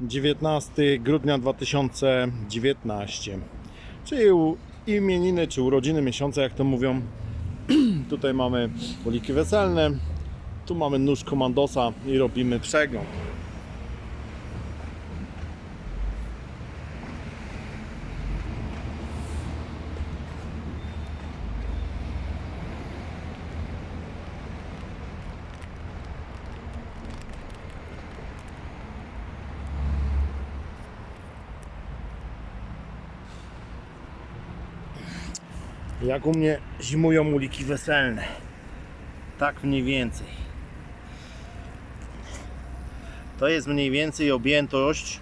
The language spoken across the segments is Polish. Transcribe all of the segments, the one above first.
19 grudnia 2019. Czyli imieniny czy urodziny miesiąca, jak to mówią. Tutaj mamy uliki weselne, tu mamy nóż komandosa i robimy przegląd. Jak u mnie zimują uliki weselne. Tak mniej więcej. To jest mniej więcej objętość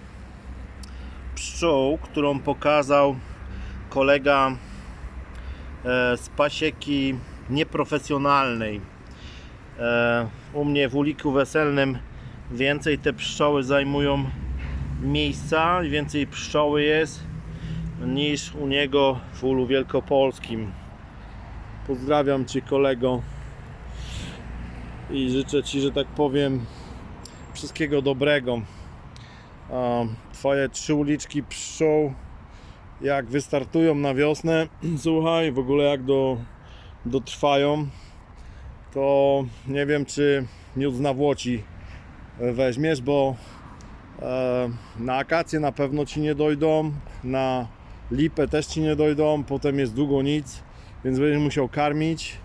pszczół, którą pokazał kolega e, z pasieki nieprofesjonalnej. E, u mnie w uliku weselnym więcej te pszczoły zajmują miejsca, więcej pszczoły jest niż u niego w ulu wielkopolskim. Pozdrawiam Cię kolego. I życzę Ci, że tak powiem, wszystkiego dobrego. Twoje trzy uliczki pszczół, jak wystartują na wiosnę, słuchaj, w ogóle jak do, dotrwają, to nie wiem, czy miód z nawłoci weźmiesz, bo e, na akacje na pewno Ci nie dojdą, na lipę też Ci nie dojdą, potem jest długo nic, więc będziesz musiał karmić.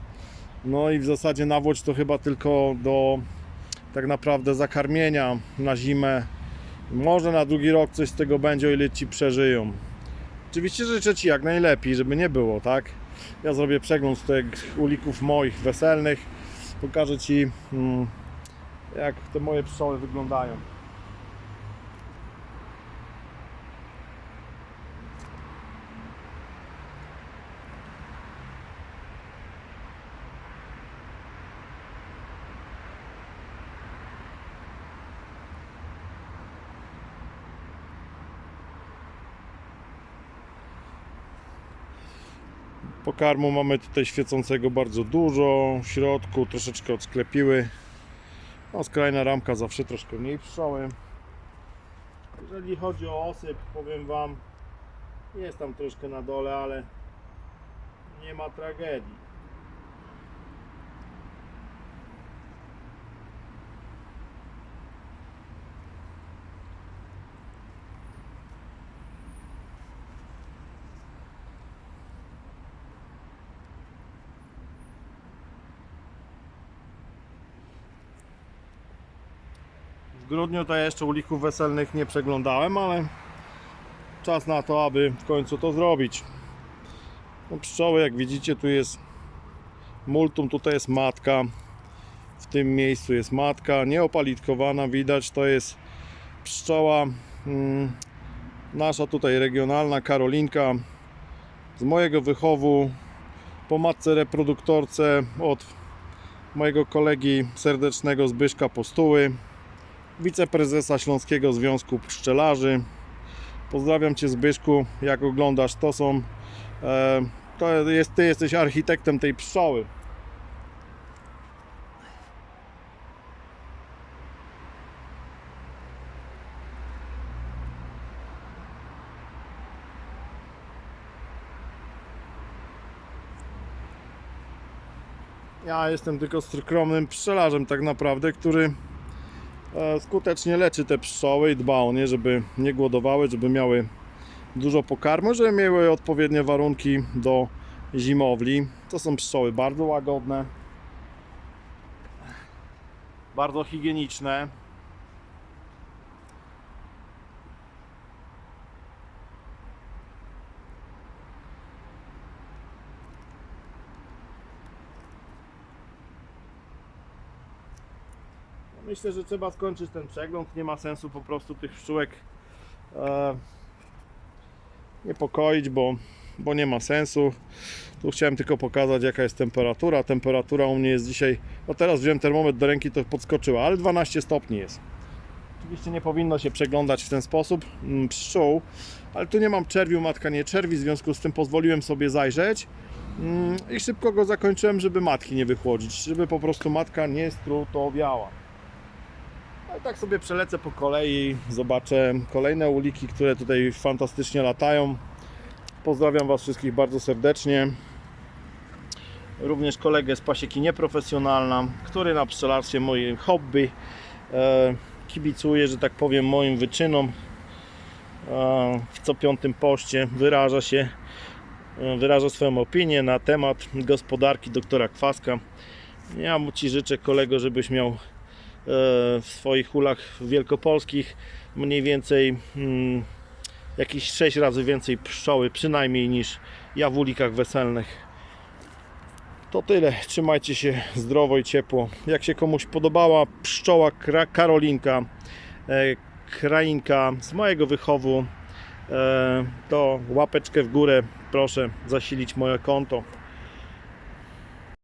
No i w zasadzie nawłoć to chyba tylko do tak naprawdę zakarmienia na zimę. Może na drugi rok coś z tego będzie, o ile Ci przeżyją. Oczywiście życzę Ci jak najlepiej, żeby nie było, tak? Ja zrobię przegląd tych ulików moich weselnych. Pokażę Ci mm, jak te moje pszczoły wyglądają. Pokarmu mamy tutaj świecącego bardzo dużo, w środku troszeczkę odsklepiły. No, skrajna ramka zawsze troszkę mniej pszczoły. Jeżeli chodzi o osyp, powiem Wam, jest tam troszkę na dole, ale nie ma tragedii. Grudniu to ja jeszcze ulików weselnych nie przeglądałem, ale czas na to, aby w końcu to zrobić. No, pszczoły, jak widzicie, tu jest multum, tutaj jest matka. W tym miejscu jest matka, nieopalitkowana, widać, to jest pszczoła mm, nasza tutaj regionalna, Karolinka z mojego wychowu po matce reproduktorce od mojego kolegi serdecznego Zbyszka Postuły wiceprezesa Śląskiego Związku Pszczelarzy. Pozdrawiam Cię Zbyszku, jak oglądasz, to są e, to jest, Ty jesteś architektem tej pszczoły. Ja jestem tylko skromnym pszczelarzem tak naprawdę, który skutecznie leczy te pszczoły i dba o nie, żeby nie głodowały, żeby miały dużo pokarmu, żeby miały odpowiednie warunki do zimowli. To są pszczoły bardzo łagodne, bardzo higieniczne. Myślę, że trzeba skończyć ten przegląd. Nie ma sensu po prostu tych pszczółek e, niepokoić, bo, bo nie ma sensu. Tu chciałem tylko pokazać jaka jest temperatura. Temperatura u mnie jest dzisiaj, no teraz wziąłem termometr do ręki, to podskoczyła, ale 12 stopni jest. Oczywiście nie powinno się przeglądać w ten sposób mm, pszczół, ale tu nie mam czerwiu, matka nie czerwi, w związku z tym pozwoliłem sobie zajrzeć mm, i szybko go zakończyłem, żeby matki nie wychłodzić, żeby po prostu matka nie strutowiała. I tak sobie przelecę po kolei, zobaczę kolejne uliki, które tutaj fantastycznie latają. Pozdrawiam Was wszystkich bardzo serdecznie. Również kolegę z pasieki nieprofesjonalna, który na pszczelarstwie moim hobby e, kibicuje, że tak powiem, moim wyczynom. E, w co piątym poście wyraża się, e, wyraża swoją opinię na temat gospodarki doktora Kwaska. Ja mu Ci życzę, kolego, żebyś miał w swoich hulach wielkopolskich mniej więcej mm, jakieś 6 razy więcej pszczoły przynajmniej niż ja w ulikach weselnych. To tyle. Trzymajcie się zdrowo i ciepło. Jak się komuś podobała pszczoła Karolinka, e, krainka z mojego wychowu, e, to łapeczkę w górę proszę zasilić moje konto.